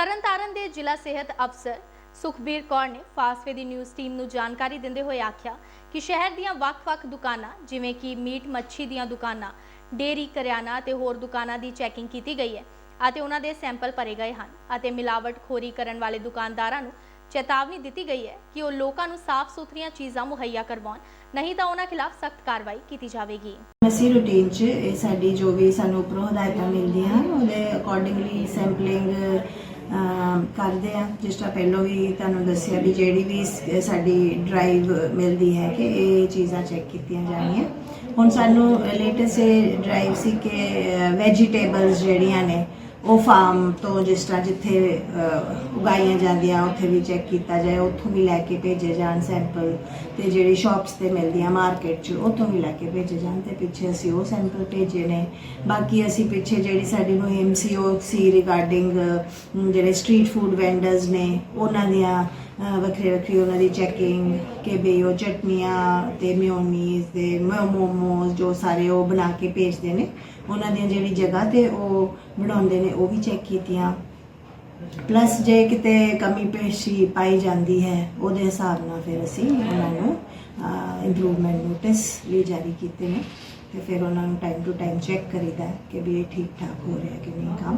ਤਰਨਤਾਰਨ ਦੇ ਜ਼ਿਲ੍ਹਾ ਸਿਹਤ ਅਫਸਰ ਸੁਖਬੀਰ ਕੌਰ ਨੇ ਫਾਸਟਵੇ ਦੀ ਨਿਊਜ਼ ਟੀਮ ਨੂੰ ਜਾਣਕਾਰੀ ਦਿੰਦੇ ਹੋਏ ਆਖਿਆ ਕਿ ਸ਼ਹਿਰ ਦੀਆਂ ਵੱਖ-ਵੱਖ ਦੁਕਾਨਾਂ, ਜਿਵੇਂ ਕਿ ਮੀਟ ਮੱਛੀ ਦੀਆਂ ਦੁਕਾਨਾਂ ਡੇਰੀ ਕਰਿਆਨਾ ਤੇ ਹੋਰ ਦੁਕਾਨਾਂ ਦੀ ਚੈਕਿੰਗ ਕੀਤੀ ਗਈ ਹੈ ਅਤੇ ਉਹਨਾਂ ਦੇ ਸੈਂਪਲ ਭਰੇ ਗਏ ਹਨ ਅਤੇ ਮਿਲਾਵਟਖੋਰੀ ਕਰਨ ਵਾਲੇ ਦੁਕਾਨਦਾਰਾਂ ਨੂੰ ਚੇਤਾਵਨੀ ਦਿੱਤੀ ਗਈ ਹੈ ਕਿ ਉਹ ਲੋਕਾਂ ਨੂੰ ਸਾਫ਼ ਸੁਥਰੀਆਂ ਚੀਜ਼ਾਂ ਮੁਹੱਈਆ ਕਰਵਾਉਣ, ਨਹੀਂ ਤਾਂ ਉਹਨਾਂ ਖਿਲਾਫ ਸਖਤ ਕਾਰਵਾਈ ਕੀਤੀ ਜਾਵੇਗੀ। ਅਸੀਂ ਰੂਟੀਨ 'ਚ ਇਹ ਸਾਡੀ ਜੋ ਵੀ ਸਾਨੂੰ ਉੱਪਰੋਂ ਹਦਾਇਤਾਂ ਮਿਲਦੀਆਂ ਹਨ, ਉਹਦੇ ਅਕੋਰਡਿੰਗਲੀ ਸੈਂਪਲਿੰਗ ਕਰਦੇ ਆ। ਜਿਸ ਤਰ੍ਹਾਂ ਪਹਿਲਾਂ ਵੀ ਤੁਹਾਨੂੰ ਦੱਸਿਆ ਵੀ ਜਿਹੜੀ ਵੀ ਸਾਡੀ ਡਰਾਈਵ ਮਿਲਦੀ ਹੈ ਕਿ ਇਹ ਚੀਜ਼ਾਂ ਚੈੱਕ ਕੀਤੀਆਂ ਜਾਣੀਆਂ। ਹੁਣ ਸਾਨੂੰ ਲੇਟੈਸਟ ਡਰਾਈਵ ਸੀ ਕਿ ਵੈਜੀਟੇਬਲਸ ਜਿਹੜੀਆਂ ਨੇ ਉਹ ਫਾਰਮ ਤੋਂ ਜਿਸ ਤਰ੍ਹਾਂ ਜਿੱਥੇ ਉਗਾਈਆਂ ਜਾਂਦੀਆਂ, ਉੱਥੇ ਵੀ ਚੈੱਕ ਕੀਤਾ ਜਾਏ, ਉੱਥੋਂ ਵੀ ਲੈ ਕੇ ਭੇਜੇ ਜਾਣ ਸੈਂਪਲ ਤੇ ਜਿਹੜੀ ਸ਼ਾਪਸ ਤੇ ਮਿਲਦੀਆਂ ਮਾਰਕੀਟ 'ਚ, ਉੱਥੋਂ ਵੀ ਲੈ ਕੇ ਭੇਜੇ ਜਾਣ ਤੇ ਪਿੱਛੇ ਅਸੀਂ ਉਹ ਸੈਂਪਲ ਭੇਜੇ ਨੇ। ਬਾਕੀ ਅਸੀਂ ਪਿੱਛੇ ਜਿਹੜੀ ਸਾਡੀ ਮੁਹਿੰਮ ਸੀ, ਉਹ ਸੀ ਰਿਗਾਰਡਿੰਗ ਜਿਹੜੇ ਸਟਰੀਟ ਫੂਡ ਵੈਂਡਰਸ ਨੇ, ਉਹਨਾਂ ਦੀਆਂ ਵੱਖਰੇ ਵੱਖਰੀ ਉਹਨਾਂ ਦੀ ਚੈਕਿੰਗ ਕਿ ਬਈ ਉਹ ਚਟਨੀਆਂ ਤੇ ਮਿਓਨੀਜ਼ ਤੇ ਮੋਮੋਸ ਜੋ ਸਾਰੇ ਉਹ ਬਣਾ ਕੇ ਭੇਜਦੇ ਨੇ। ਉਹਨਾਂ ਦੀਆਂ ਜਿਹੜੀ ਜਗ੍ਹਾ ਤੇ ਉਹ ਬਣਾਉਂਦੇ ਨੇ, ਉਹ ਵੀ ਚੈੱਕ ਕੀਤੀਆਂ। ਪਲੱਸ ਜੇ ਕਿਤੇ ਕਮੀ ਪੇਸ਼ੀ ਪਾਈ ਜਾਂਦੀ ਹੈ, ਉਹਦੇ ਹਿਸਾਬ ਨਾਲ ਫਿਰ ਅਸੀਂ ਉਹਨਾਂ ਨੂੰ ਇੰਪਰੂਵਮੈਂਟ ਨੋਟਿਸ ਵੀ ਜਾਰੀ ਕੀਤੇ ਨੇ। ਤੇ ਫਿਰ ਉਹਨਾਂ ਨੂੰ ਟਾਈਮ ਟੂ ਟਾਈਮ ਚੈੱਕ ਕਰੀਦਾ ਕਿ ਵੀ ਇਹ ਠੀਕ ਠਾਕ ਹੋ ਰਿਹਾ ਕਿ ਨਹੀਂ ਕੰਮ।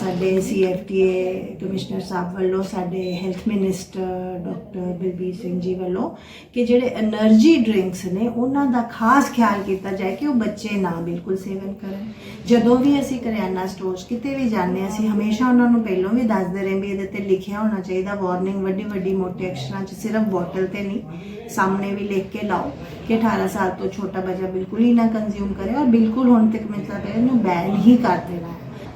ਸਾਡੇ ਸੀਐਫਟੀਏ ਕਮਿਸ਼ਨਰ ਸਾਹਿਬ ਵੱਲੋਂ, ਸਾਡੇ health minister doctor Balbir Singh ji ਵੱਲੋਂ ਕਿ ਜਿਹੜੇ એનર્ਜੀ ਡਰਿੰਕਸ ਨੇ, ਉਹਨਾਂ ਦਾ ਖਾਸ ਖਿਆਲ ਕੀਤਾ ਜਾਏ ਕਿ ਉਹ ਬੱਚੇ ਨਾ ਬਿਲਕੁਲ ਸੇਵਨ ਕਰਨ। ਜਦੋਂ ਵੀ ਅਸੀਂ ਕਰਿਆਨਾ ਸਟੋਰਸ ਕਿਤੇ ਵੀ ਜਾਂਦੇ ਅਸੀਂ ਹਮੇਸ਼ਾ ਉਹਨਾਂ ਨੂੰ ਪਹਿਲਾਂ ਵੀ ਦੱਸਦੇ ਰਹੇ ਵੀ ਇਹਦੇ ਤੇ ਲਿਖਿਆ ਹੋਣਾ ਚਾਹੀਦਾ ਵਾਰਨਿੰਗ ਵੱਡੀ ਵੱਡੀ ਮੋਟੇ ਅਕਸ਼ਰਾਂ 'ਚ ਸਿਰਫ ਬੋਟਲ ਤੇ ਨਹੀਂ, ਸਾਹਮਣੇ ਵੀ ਲਿਖ ਕੇ ਲਾਓ ਕਿ 18 ਸਾਲ ਤੋਂ ਛੋਟਾ ਬੱਚਾ ਬਿਲਕੁਲ ਹੀ ਨਾ ਕੰਜ਼ਿਊਮ ਕਰੇ ਔਰ ਬਿਲਕੁਲ ਹੁਣ ਤੱਕ ਮਤਲਬ ਹੈ ਇਹਨੂੰ ਬੈਨ ਹੀ ਕਰ ਦੇਣਾ ਹੈ।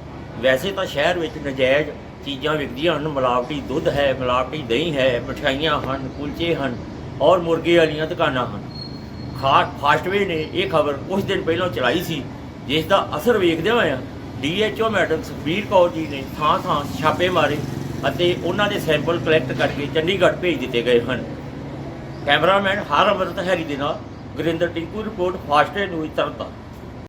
ਵੈਸੇ ਤਾਂ ਸ਼ਹਿਰ ਵਿੱਚ ਨਜਾਇਜ਼ ਚੀਜ਼ਾਂ ਵਿਕਦੀਆਂ ਹਨ, ਮਿਲਾਵਟੀ ਦੁੱਧ ਹੈ, ਮਿਲਾਵਟੀ ਦਹੀਂ ਹੈ, ਮਠਿਆਈਆਂ ਹਨ, ਕੁਲਚੇ ਹਨ ਔਰ ਮੁਰਗੇ ਵਾਲੀਆਂ ਦੁਕਾਨਾਂ ਹਨ। ਖਾਟ ਫਾਸਟਵੇ ਨੇ ਇਹ ਖਬਰ ਕੁਝ ਦਿਨ ਪਹਿਲਾਂ ਚਲਾਈ ਸੀ, ਜਿਸ ਦਾ ਅਸਰ ਵੇਖਦੇ ਹੋਏ ਡੀਐਚਓ ਮੈਡਮ ਸੁਖਬੀਰ ਕੌਰ ਜੀ ਨੇ ਥਾਂ ਥਾਂ ਛਾਪੇ ਮਾਰੇ ਅਤੇ ਉਹਨਾਂ ਦੇ ਸੈਂਪਲ ਕਲੈਕਟ ਕਰਕੇ ਚੰਡੀਗੜ੍ਹ ਭੇਜ ਦਿੱਤੇ ਗਏ ਹਨ। ਕੈਮਰਾਮੈਨ ਹਰ ਅਮਰਤ ਹੈਰੀ ਦੇ ਨਾਲ ਗੁਰਿੰਦਰ ਟਿੰਕੂ ਰਿਪੋਰਟ ਫਾਸਟਵੇ ਨੂੰ ਤਰਨਤਾਰਨ।